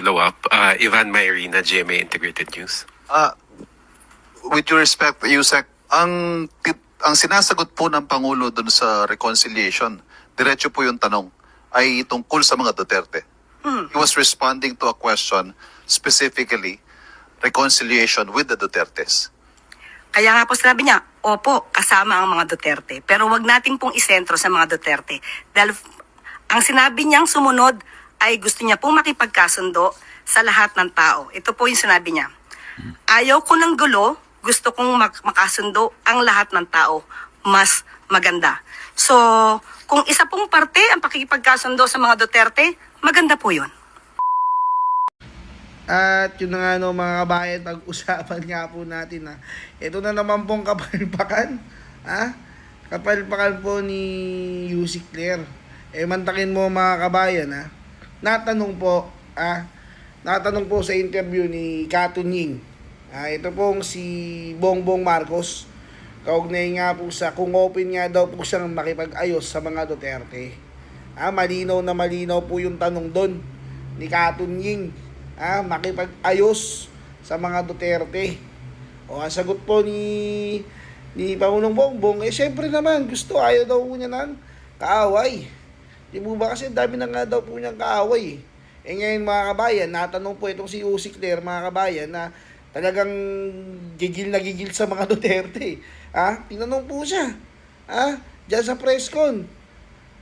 follow-up. Uh, Ivan Mayrina, GMA Integrated News. Ah, with due respect, Yusek, ang ang sinasagot po ng Pangulo doon sa reconciliation, diretso po yung tanong, ay tungkol sa mga Duterte. He was responding to a question specifically reconciliation with the Dutertes. Kaya nga po sinabi niya, opo, kasama ang mga Duterte. Pero wag nating pong isentro sa mga Duterte. Dahil ang sinabi niyang sumunod ay gusto niya pong makipagkasundo sa lahat ng tao. Ito po yung sinabi niya. Ayaw ko ng gulo, gusto kong mak- makasundo ang lahat ng tao. Mas maganda. So, kung isa pong parte ang pakikipagkasundo sa mga Duterte, maganda po yun. At yun na nga no mga kabayan, pag-usapan nga po natin ha. Ito na naman pong kapalpakan. Ha? Kapalpakan po ni Yusik Claire. Eh mantakin mo mga kabayan ha. Natanong po, ah, natanong po sa interview ni Katunying. Ah, ito pong si Bongbong Marcos. Kaugnay nga po sa kung open nga daw po siyang makipag-ayos sa mga Duterte. Ah, malinaw na malinaw po yung tanong doon ni Katunying. Ah, makipag-ayos sa mga Duterte. O ang sagot po ni ni Pangulong Bongbong, eh syempre naman, gusto, ayaw daw niya ng kaaway. Di po ba kasi dami na nga daw po niyang kaaway. eh. Ngayon mga kabayan, natanong po itong si Usi Claire mga kabayan na talagang gigil na gigil sa mga Duterte. Ha? Tinanong po siya. Ha? Diyan sa press con.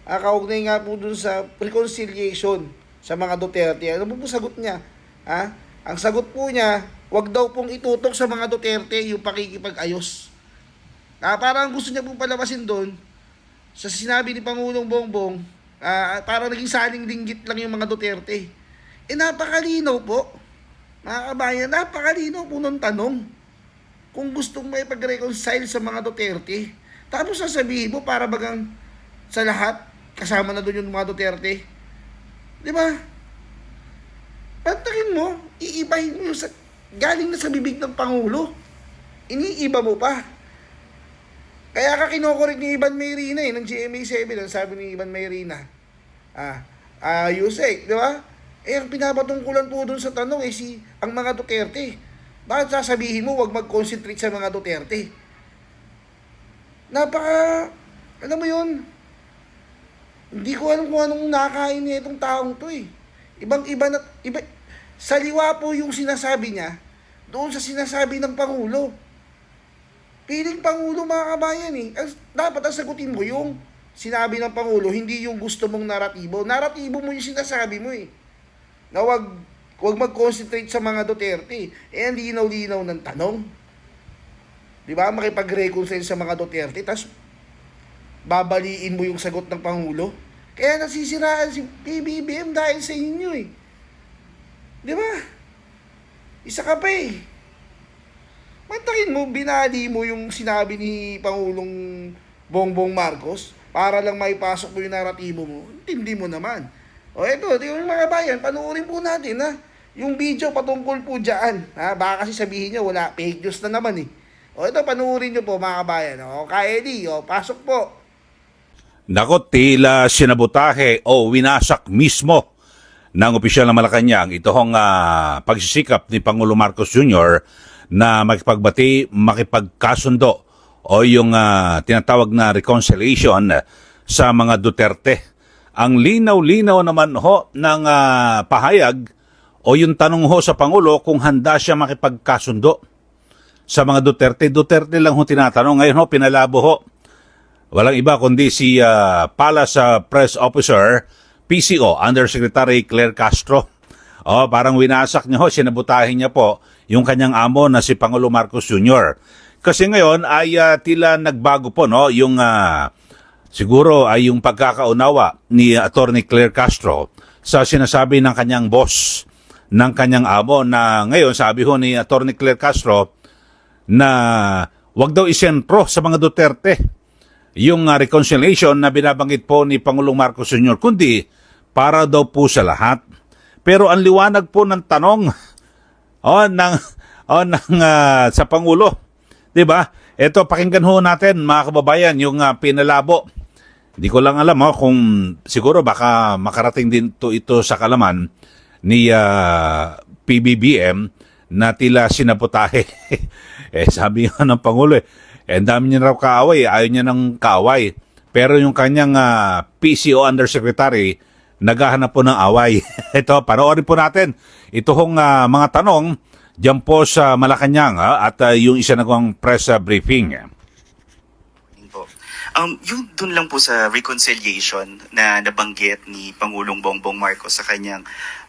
Ah, kaugnay nga po dun sa reconciliation sa mga Duterte. Ano po po sagot niya? Ha? Ang sagot po niya, wag daw pong itutok sa mga Duterte yung pakikipag-ayos. Ah, parang gusto niya pong palabasin doon sa sinabi ni Pangulong Bongbong, ah, parang naging saling linggit lang yung mga Duterte. Eh, napakalinaw po. Mga kabayan, napakalinaw po ng tanong. Kung gustong may pag-reconcile sa mga Duterte, tapos sasabihin mo para bagang sa lahat, kasama na doon yung mga Duterte. Di ba? Pantakin mo, iibahin mo sa, galing na sa bibig ng Pangulo. Iniiba mo pa. Kaya ka kinukurik ni Ivan Mayrina eh, ng GMA7, ang sabi ni Ivan Mayrina. Ah, ah, Yusek, di ba? Eh, ang pinapatungkulan po dun sa tanong eh, si, ang mga Duterte. Bakit sasabihin mo, wag mag-concentrate sa mga Duterte? Napaka, alam mo yun, hindi ko alam kung anong nakain niya itong taong to eh. Ibang iba na, iba, saliwa po yung sinasabi niya doon sa sinasabi ng Pangulo. Piling Pangulo mga kabayan eh. Dapat ang sagutin mo yung sinabi ng Pangulo, hindi yung gusto mong naratibo. Naratibo mo yung sinasabi mo eh. Na wag, wag mag-concentrate sa mga Duterte. Eh, ang linaw-linaw ng tanong. Di ba? Makipag-reconcile sa mga Duterte, tas babaliin mo yung sagot ng Pangulo. Kaya nasisiraan si PBBM dahil sa inyo eh. Di ba? Isa ka pa eh. Mantakin mo, binali mo yung sinabi ni Pangulong Bongbong Marcos para lang maipasok mo yung naratibo mo. Hindi mo naman. O eto, yung mga bayan, panuorin po natin ha. Yung video patungkol po dyan. Ha? Baka kasi sabihin nyo, wala, fake news na naman eh. O ito, panuorin nyo po mga kabayan. O, Kaeli, o, pasok po. Nako, tila sinabutahe o winasak mismo ng opisyal ng Malacanang ito hong ah, pagsisikap ni Pangulo Marcos Jr. na makipagbati, makipagkasundo o yung ah, tinatawag na reconciliation sa mga Duterte. Ang linaw-linaw naman ho ng ah, pahayag o yung tanong ho sa Pangulo kung handa siya makipagkasundo sa mga Duterte. Duterte lang ho tinatanong. Ngayon ho, pinalabo ho Walang iba kundi si ah, Palace ah, Press Officer, PCO, Undersecretary Claire Castro. Oh, parang winasak niya ho, sinabutahin niya po yung kanyang amo na si Pangulo Marcos Jr. Kasi ngayon ay ah, tila nagbago po no, yung ah, siguro ay yung pagkakaunawa ni Attorney Claire Castro sa sinasabi ng kanyang boss ng kanyang amo na ngayon sabi ho ni Attorney Claire Castro na wag daw isentro sa mga Duterte yung uh, reconciliation na binabanggit po ni Pangulong Marcos Sr. kundi para daw po sa lahat. Pero ang liwanag po ng tanong oh, ng, oh, ng, ah, sa Pangulo, di ba? Ito, pakinggan ho natin mga kababayan, yung ah, pinalabo. Hindi ko lang alam oh, kung siguro baka makarating din to ito sa kalaman ni ah, PBBM na tila sinaputahe. eh, sabi nga ng Pangulo, eh, eh, dami niya raw kaaway, ayaw niya ng kaaway. Pero yung kanyang ah, PCO Undersecretary, naghahanap po ng away. Ito, panoorin po natin. Ito hong ah, mga tanong dyan po sa Malacanang ah, at ah, yung isa nagawang press ah, briefing. Um, yung dun lang po sa reconciliation na nabanggit ni Pangulong Bongbong Marcos sa kanyang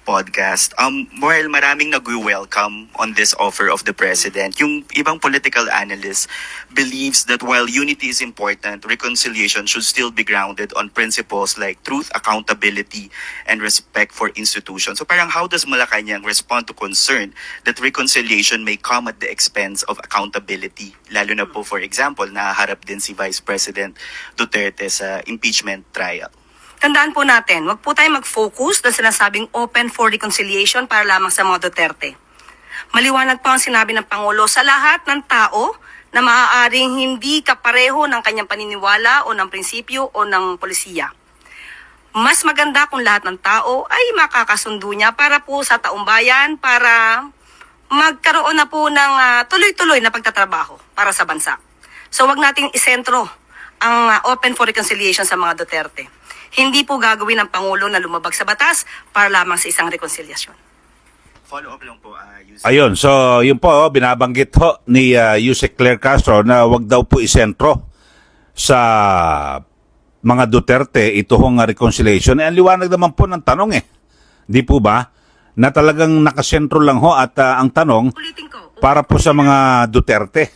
podcast. Um, while maraming nag-welcome on this offer of the President, yung ibang political analysts believes that while unity is important, reconciliation should still be grounded on principles like truth, accountability, and respect for institutions. So parang how does Malacanang respond to concern that reconciliation may come at the expense of accountability? Lalo na po, for example, naharap din si Vice President Duterte sa impeachment trial. Tandaan po natin, wag po tayo mag-focus na sinasabing open for reconciliation para lamang sa mga Duterte. Maliwanag po ang sinabi ng Pangulo sa lahat ng tao na maaaring hindi kapareho ng kanyang paniniwala o ng prinsipyo o ng polisiya. Mas maganda kung lahat ng tao ay makakasundo niya para po sa taumbayan, para magkaroon na po ng ah, tuloy-tuloy na pagtatrabaho para sa bansa. So wag nating isentro ang ah, open for reconciliation sa mga Duterte. Hindi po gagawin ng Pangulo na lumabag sa batas para lamang sa isang reconciliation. Follow up lang po, uh, Yusek. Ayun, so yun po, oh, binabanggit ho ni uh, Yusek Claire Castro na wag daw po isentro sa mga Duterte ito hong reconciliation. Eh, ang liwanag naman po ng tanong eh. Di po ba? Na talagang nakasentro lang ho at uh, ang tanong para po sa mga Duterte.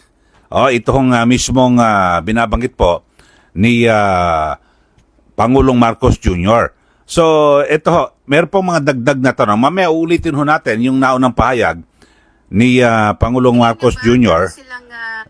Oh, ito hong uh, mismong uh, binabanggit po ni uh, Pangulong Marcos Jr. So, ito ho, meron pong mga dagdag na tanong. Mamaya ulitin ho natin yung naunang pahayag ni uh, Pangulong Marcos Jr.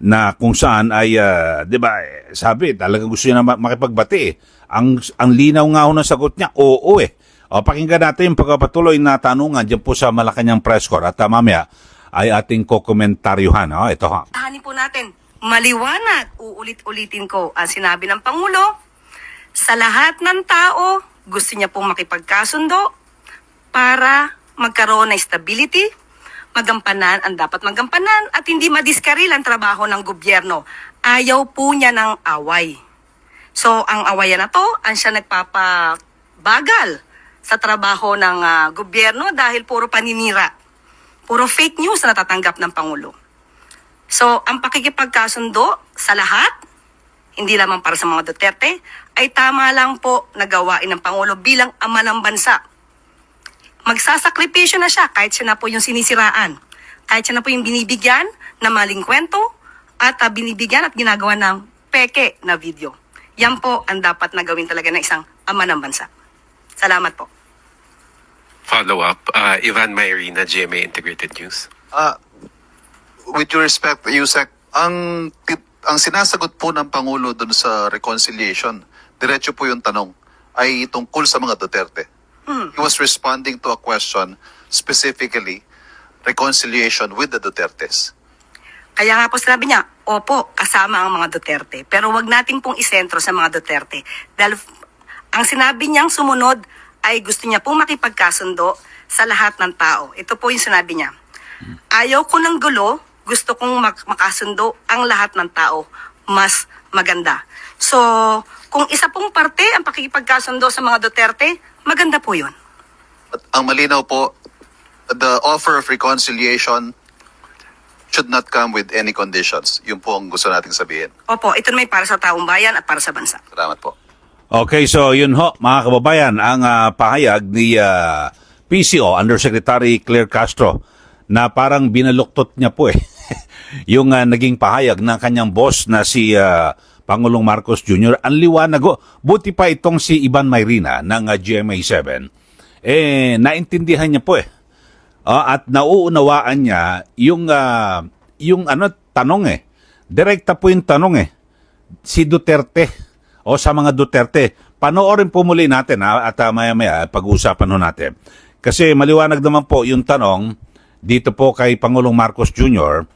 na kung saan ay, uh, di ba, eh, sabi, talaga gusto niya na ma- makipagbati eh. Ang, ang linaw nga ho ng sagot niya, oo eh. O, pakinggan natin yung pagpapatuloy na tanungan dyan po sa Malacanang Press Corps. At uh, mamaya ay ating kokomentaryuhan. O, ito ha. Tahanin po natin. Maliwanag, uulit-ulitin ko ang sinabi ng Pangulo. Sa lahat ng tao, gusto niya pong makipagkasundo para magkaroon ng stability, magampanan ang dapat magampanan at hindi madiskaril ang trabaho ng gobyerno. Ayaw po niya ng away. So, ang awayan na to, ang siya nagpapabagal sa trabaho ng ah, gobyerno dahil puro paninira. Puro fake news na natatanggap ng Pangulo. So, ang pakikipagkasundo sa lahat, hindi lamang para sa mga Duterte, ay tama lang po na gawain ng Pangulo bilang ama ng bansa. Magsasakripisyo na siya kahit siya na po yung sinisiraan. Kahit siya na po yung binibigyan na maling kwento at ah, binibigyan at ginagawa ng peke na video. Yan po ang dapat na gawin talaga ng isang ama ng bansa. Salamat po. Follow up, uh, Ivan Mayrina, GMA Integrated News. Ah, with due respect, Yusek, ang tit- ang sinasagot po ng Pangulo dun sa reconciliation, diretso po yung tanong, ay tungkol sa mga Duterte. He was responding to a question specifically reconciliation with the Dutertes. Kaya nga po sinabi niya, opo, kasama ang mga Duterte. Pero wag natin pong isentro sa mga Duterte. Dahil ang sinabi niyang sumunod ay gusto niya pong makipagkasundo sa lahat ng tao. Ito po yung sinabi niya. Ayaw ko ng gulo, gusto kong mak- makasundo ang lahat ng tao. Mas maganda. So, kung isa pong parte ang pakikipagkasundo sa mga Duterte, maganda po yun. At ang malinaw po, the offer of reconciliation should not come with any conditions. Yun po ang gusto nating sabihin. Opo, ito naman para sa taong bayan at para sa bansa. Salamat po. Okay, so yun ho, mga kababayan, ang ah, pahayag ni ah, PCO Undersecretary Claire Castro na parang binaluktot niya po eh yung ah, naging pahayag ng kanyang boss na si ah, Pangulong Marcos Jr. Ang liwanag ho, buti pa itong si Ivan Mayrina ng ah, GMA7 eh naintindihan niya po eh. Ah, at nauunawaan niya yung ah, yung ano tanong eh. Direkta po yung tanong eh si Duterte o sa mga Duterte. Panoorin po muli natin ha, at uh, maya-maya pag-uusapan ho natin. Kasi maliwanag naman po yung tanong dito po kay Pangulong Marcos Jr.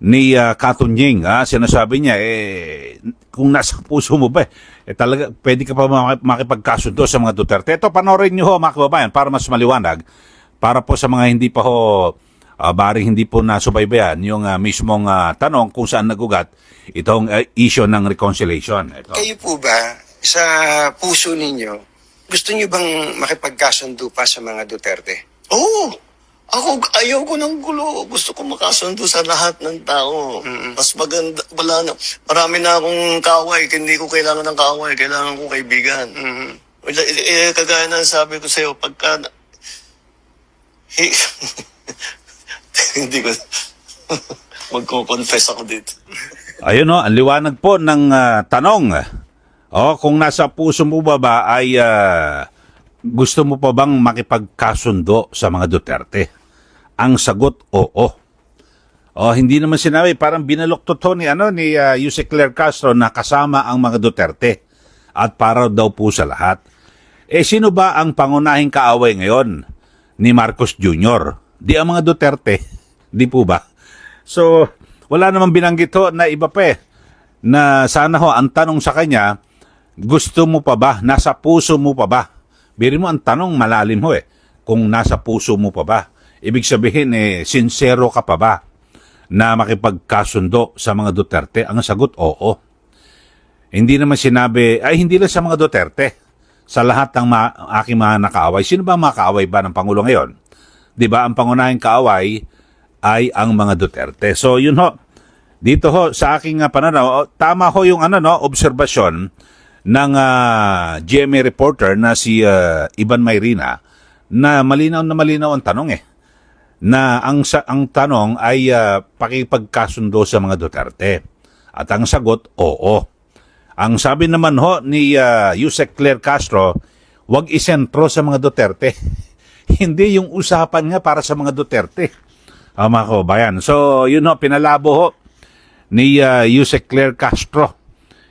ni uh, Katunying. Ha, sinasabi niya, eh, kung nasa puso mo ba, eh, talaga, pwede ka pa maki- makipagkasundo sa mga Duterte. Ito, panoorin niyo ho mga kababayan para mas maliwanag para po sa mga hindi pa ho uh, baring hindi po nasubaybayan yung ah, mismong ah, tanong kung saan nagugat itong ah, issue ng reconciliation. Ito. Kayo po ba, sa puso ninyo, gusto niyo bang makipagkasundo pa sa mga Duterte? Oo. Ako, ayaw ko ng gulo. Gusto ko makasundo sa lahat ng tao. Mas maganda, wala na. Marami na akong kaway. Hindi ko kailangan ng kaway. Kailangan ko kaibigan. Wala, eh, eh, kagaya ng sabi ko sa'yo, pagka... Hi- Hindi ko... Magko-confess ako dito. Ayun o, ang liwanag po ng ah, tanong. O, kung nasa puso mo ba ba ay ah, gusto mo pa bang makipagkasundo sa mga Duterte? Ang sagot, oo. O, hindi naman sinabi, parang binaloktot to ni, ano, ni uh, Yusek Claire Castro na kasama ang mga Duterte at para daw po sa lahat. Eh, sino ba ang pangunahing kaaway ngayon ni Marcos Jr.? Di ang mga Duterte. Di po ba? So, wala namang binanggit ho na iba pa eh. Na sana ho, ang tanong sa kanya, gusto mo pa ba? Nasa puso mo pa ba? Biri mo ang tanong malalim ho eh. Kung nasa puso mo pa ba? Ibig sabihin eh, sincero ka pa ba? Na makipagkasundo sa mga Duterte? Ang sagot, oo. Hindi naman sinabi, ay hindi lang sa mga Duterte. Sa lahat ng ma- aking mga nakaaway. Sino ba mga kaaway ba ng Pangulo ngayon? Di ba ang pangunahing kaaway ay ang mga Duterte. So yun ho. Dito ho sa aking uh, pananaw, oh, tama ho yung ano no, obserbasyon ng ah, GMA reporter na si ah, Ivan Mayrina na malinaw na malinaw ang tanong eh na ang sa, ang tanong ay ah, pakipagkasundo sa mga Duterte. At ang sagot, oo. Ang sabi naman ho ni uh, Yusek Claire Castro, wag isentro sa mga Duterte. Hindi yung usapan nga para sa mga Duterte. Ah, mga kababayan. So, yun ho, pinalabo ho ni uh, Yusek Claire Castro.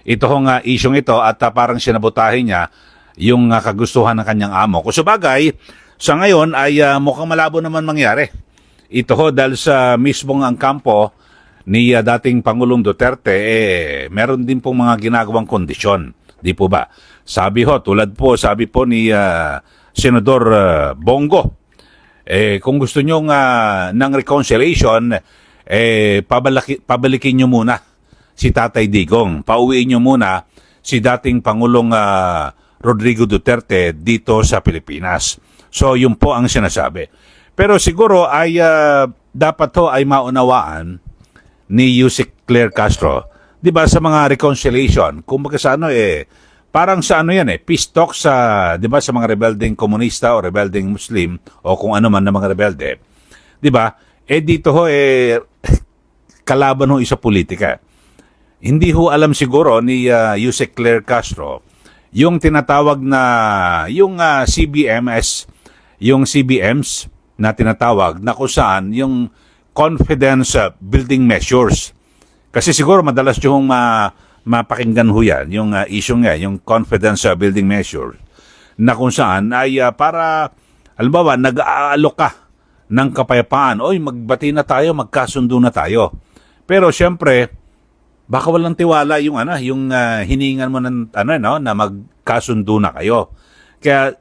Ito ho nga isyong ito at ah, parang sinabotahin niya yung ah, kagustuhan ng kanyang amo. Kung sa ngayon ay ah, mukhang malabo naman mangyari. Ito ho dahil sa mismong ang kampo ni ah, dating Pangulong Duterte, eh, meron din pong mga ginagawang kondisyon. Di po ba? Sabi ho, tulad po, sabi po ni ah, Senador ah, Bongo, eh, kung gusto nyo nga ng reconciliation, eh, pabalaki, pabalikin nyo muna si Tatay Digong. Pauwiin nyo muna si dating Pangulong ah, Rodrigo Duterte dito sa Pilipinas. So, yun po ang sinasabi. Pero siguro ay ah, dapat to ay maunawaan ni Yusik Claire Castro. 'Di ba sa mga reconciliation, kumbaga sa ano eh parang sa ano yan eh, peace talk sa 'di ba sa mga rebelding komunista o rebelding Muslim o kung ano man na mga rebelde. 'Di ba? Eh dito ho eh kalaban ho isa politika. Hindi ho alam siguro ni uh, Yusek Claire Castro yung tinatawag na yung ah, CBMS, yung CBMs na tinatawag na kung saan yung confidence ah, building measures. Kasi siguro madalas yung ma, mapakinggan ho yan, yung uh, issue nga, yung confidence ah, building measures na kung saan ay ah, para, halimbawa, nag-aalok ka ng kapayapaan. Oy, magbati na tayo, magkasundo na tayo. Pero siyempre, baka walang tiwala yung ano, yung ah, hiningan mo ng ano no, na magkasundo na kayo. Kaya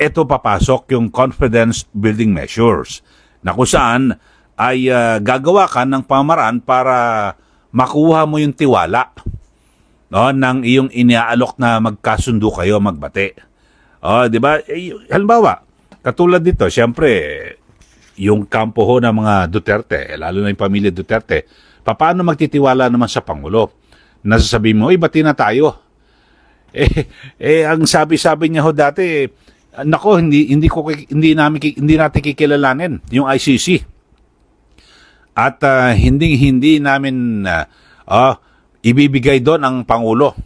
ito papasok yung confidence building measures na kung saan ay ah, gagawa ka ng pamaraan para makuha mo yung tiwala no, ng iyong iniaalok na magkasundo kayo magbate. Oh, di ba? Eh, halimbawa, katulad dito, siyempre, yung kampo ho ng mga Duterte, eh, lalo na yung pamilya Duterte, paano magtitiwala naman sa Pangulo? Nasasabi mo, eh, bati na tayo. Eh, eh ang sabi-sabi niya ho dati, eh, nako, hindi, hindi, ko, hindi, namin, hindi natin kikilalanin yung ICC. At ah, hindi, hindi namin ah, ah, ibibigay doon ang Pangulo.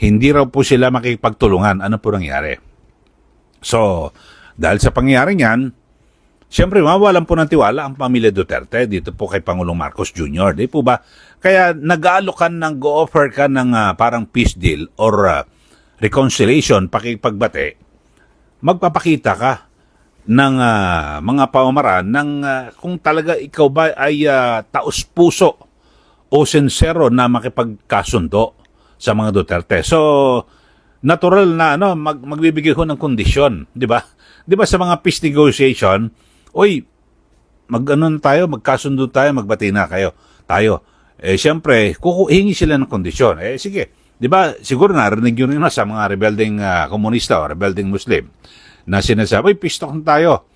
Hindi raw po sila makikipagtulungan. Ano po nangyari? So, dahil sa pangyayari niyan, Siyempre, mawalan po ng tiwala ang pamilya Duterte dito po kay Pangulong Marcos Jr. Di po ba? Kaya nag-aalok ka ng go-offer ka ng ah, parang peace deal or ah, reconciliation, pakipagbate, magpapakita ka ng ah, mga pamamaraan ng ah, kung talaga ikaw ba ay ah, taos-puso o sincero na makipagkasundo sa mga Duterte. So, natural na ano, mag, magbibigay ho ng kondisyon, di ba? Di ba sa mga peace negotiation, oy, mag ano na tayo, magkasundo tayo, magbati na kayo. Tayo. Eh siyempre, kukuhingi sila ng kondisyon. Eh sige. 'Di ba? Siguro narinig yun na sa mga rebelding ah, komunista o rebelding Muslim na sinasabi, "Oy, peace talk na tayo."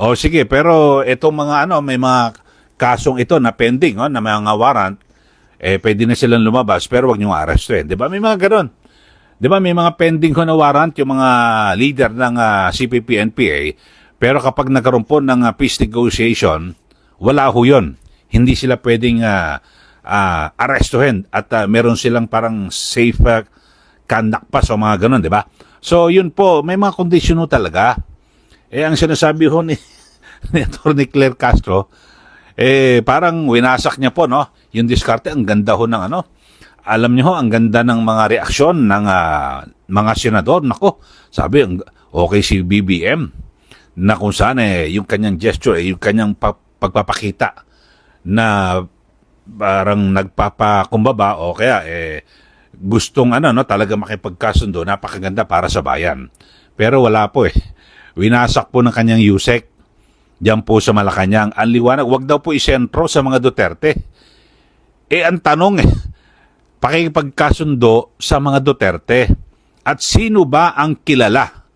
O sige, pero itong mga ano, may mga kasong ito na pending, oh, na mga warrant, eh pwede na silang lumabas pero wag niyo arestuhin. 'Di ba? May mga ganun. 'Di ba may mga pending ko na warrant yung mga leader ng ah, CPP NPA pero kapag nagkaroon po ng ah, peace negotiation, wala ho 'yon. Hindi sila pwedeng ah, ah, arestuhin at ah, meron silang parang safe uh, conduct pass o mga ganun, 'di ba? So yun po, may mga kondisyon ho talaga. Eh ang sinasabi ho ni ni Atty. Claire Castro, eh parang winasak niya po no, yung diskarte ang ganda ho ng ano, alam niyo ho, ang ganda ng mga reaksyon ng ah, mga senador. Nako, sabi, ang- okay si BBM na kung saan eh, yung kanyang gesture, eh, yung kanyang pa- pagpapakita na parang nagpapakumbaba o kaya eh, gustong ano, no, talaga makipagkasundo, napakaganda para sa bayan. Pero wala po eh. Winasak po ng kanyang Yusek diyan po sa Malacanang. Ang liwanag, wag daw po isentro sa mga Duterte. Eh, ang tanong eh, pakikipagkasundo sa mga Duterte. At sino ba ang kilala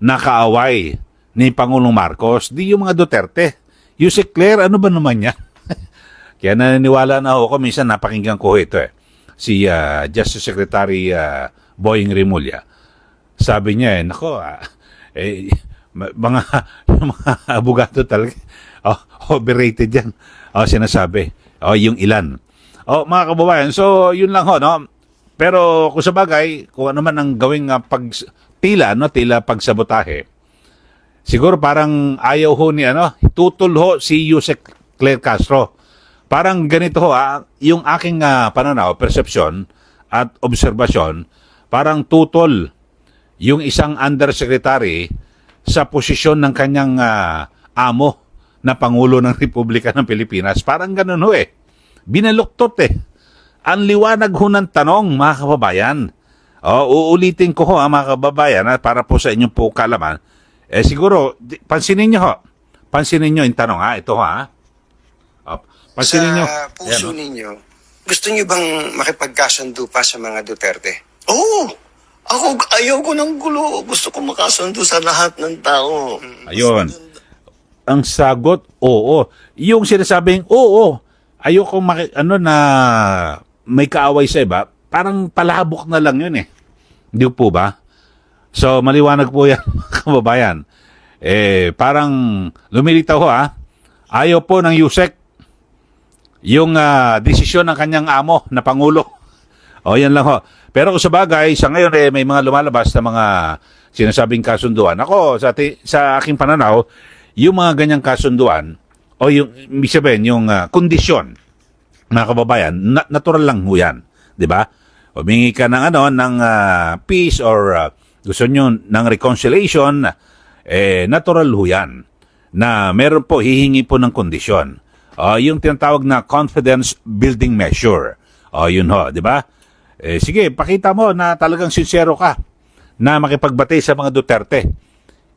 na kaaway ni Pangulong Marcos? Di yung mga Duterte. Yusek Claire, ano ba naman yan? Kaya naniniwala na ako, minsan napakinggan ko ito eh. Si ah, Justice Secretary ah, Boying Rimulya. Sabi niya eh, nako, ah, eh, mga, mga abogado talaga, oh, overrated yan. Oh, sinasabi. Oh, yung ilan. Oh, mga kababayan, so yun lang ho, no? Pero kung sa bagay, kung ano man ang gawing ah, pag, tila, no? Tila pagsabotahe. Siguro parang ayaw ho ni ano, tutol ho si Yusek Claire Castro. Parang ganito ho, ah, yung aking ah, pananaw, persepsyon at obserbasyon, parang tutol yung isang undersecretary sa posisyon ng kanyang ah, amo na Pangulo ng Republika ng Pilipinas. Parang ganun ho eh. Binaluktot eh. Ang liwanag ho ng tanong, mga kababayan. O, uulitin ko ho, ah, mga kababayan, ah, para po sa inyong po kalaman. Eh siguro, pansinin nyo ho. Pansinin nyo yung tanong ha. Ito ha. Pansinin nyo. Sa puso Ayan, oh. ninyo, gusto niyo bang makipagkasundo pa sa mga Duterte? Oo. Ako, ayaw ko ng gulo. Gusto ko makasundo sa lahat ng tao. Ayun. Ang sagot, oo. Yung sinasabing, oo, ayoko maki, ano na may kaaway sa iba, parang palabok na lang yun eh. Hindi po ba? So, maliwanag po yan, mga kababayan. Eh, parang lumilitaw ho ha. Ayaw po ng Yusek yung ah, desisyon ng kanyang amo na Pangulo. O, yan lang ho. Pero sa bagay, sa ngayon eh, may mga lumalabas na mga sinasabing kasunduan. Ako, sa, ti- sa aking pananaw, yung mga ganyang kasunduan, o yung, ibig sabihin, yung ah, kondisyon, mga kababayan, na- natural lang ho yan. Di ba? Humingi ka ng ano, ng ah, peace or ah, gusto nyo ng reconciliation, eh, natural ho yan. Na meron po, hihingi po ng kondisyon. Ah, yung tinatawag na confidence building measure. O, yun ho, di ba? Eh, sige, pakita mo na talagang sincero ka na makipagbati sa mga Duterte.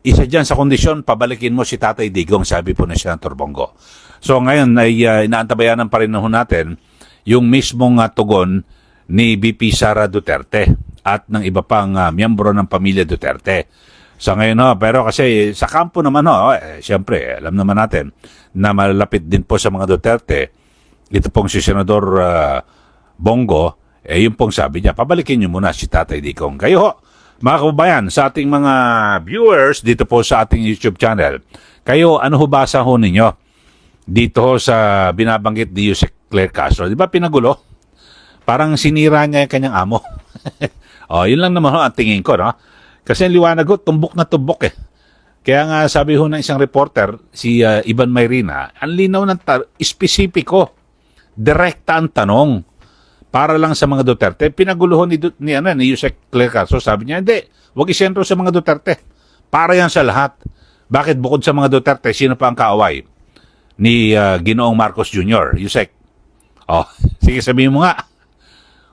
Isa dyan sa kondisyon, pabalikin mo si Tatay Digong, sabi po ni Senator Bongo. So ngayon ay uh, inaantabayanan pa rin ho natin yung mismong uh, tugon ni BP Sara Duterte at ng iba pang uh, miyembro ng pamilya Duterte. Sa ngayon ho, pero kasi sa kampo naman ho, eh, siyempre, alam naman natin na malalapit din po sa mga Duterte, ito pong si Senador uh, Bongo, eh yun pong sabi niya, pabalikin niyo muna si Tatay Digong. Kayo ho, mga kababayan, sa ating mga viewers dito po sa ating YouTube channel, kayo, ano ho basa ho ninyo dito ho sa binabanggit ni Yusek Claire Castro? Di ba pinagulo? Parang sinira niya yung kanyang amo. oh, yun lang naman ho ang tingin ko, no? Kasi ang liwanag ho, tumbok na tumbok eh. Kaya nga sabi ho ng isang reporter, si uh, Ivan Mayrina, ang linaw ng tar- espesipiko, direkta ang tanong para lang sa mga Duterte. Pinaguluhan ni, ni, ano, ni Yusek Claire Castro, sabi niya, hindi, wag isentro sa mga Duterte. Para yan sa lahat. Bakit bukod sa mga Duterte, sino pa ang kaaway ni uh, Ginoong Marcos Jr., Yusek? Oh, sige sabihin mo nga.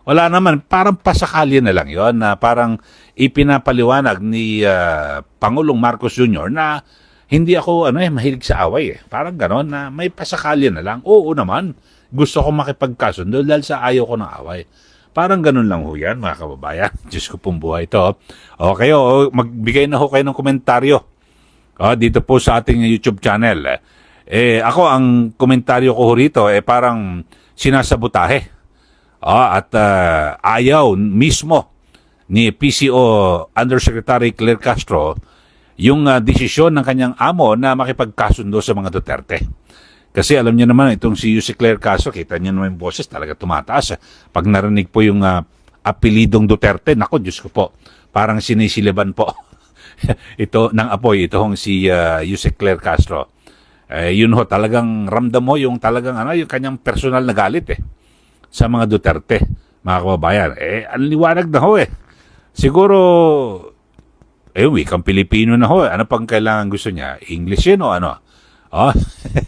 Wala naman, parang pasakali na lang yon na parang ipinapaliwanag ni ah, Pangulong Marcos Jr. na hindi ako ano eh mahilig sa away eh. Parang ganon na may pasakali na lang. Oo naman, gusto ko makipagkasundo dahil sa ayaw ko ng away. Parang ganun lang ho yan, mga kababayan. Diyos ko pong buhay ito. O kayo, o, magbigay na ho kayo ng komentaryo. O, dito po sa ating YouTube channel. Eh, ako, ang komentaryo ko ho rito, eh, parang sinasabotahe. Ah, at ah, ayaw mismo ni PCO Undersecretary Claire Castro yung ah, desisyon ng kanyang amo na makipagkasundo sa mga Duterte. Kasi alam niyo naman, itong si Yusek Claire Castro, kita niyo naman yung boses, talaga tumataas. Pag narinig po yung ah, apelidong Duterte, nako, Diyos ko po, parang sinisiliban po. ito ng apoy, ito hong si uh, Yusek Claire Castro. Eh, yun ho, talagang ramdam mo yung talagang ano, yung kanyang personal na galit eh sa mga Duterte, mga kababayan. Eh, ang liwanag na ho eh. Siguro, eh, wikang Pilipino na ho. eh. Ano pang kailangan gusto niya? English yun o ano? Oh,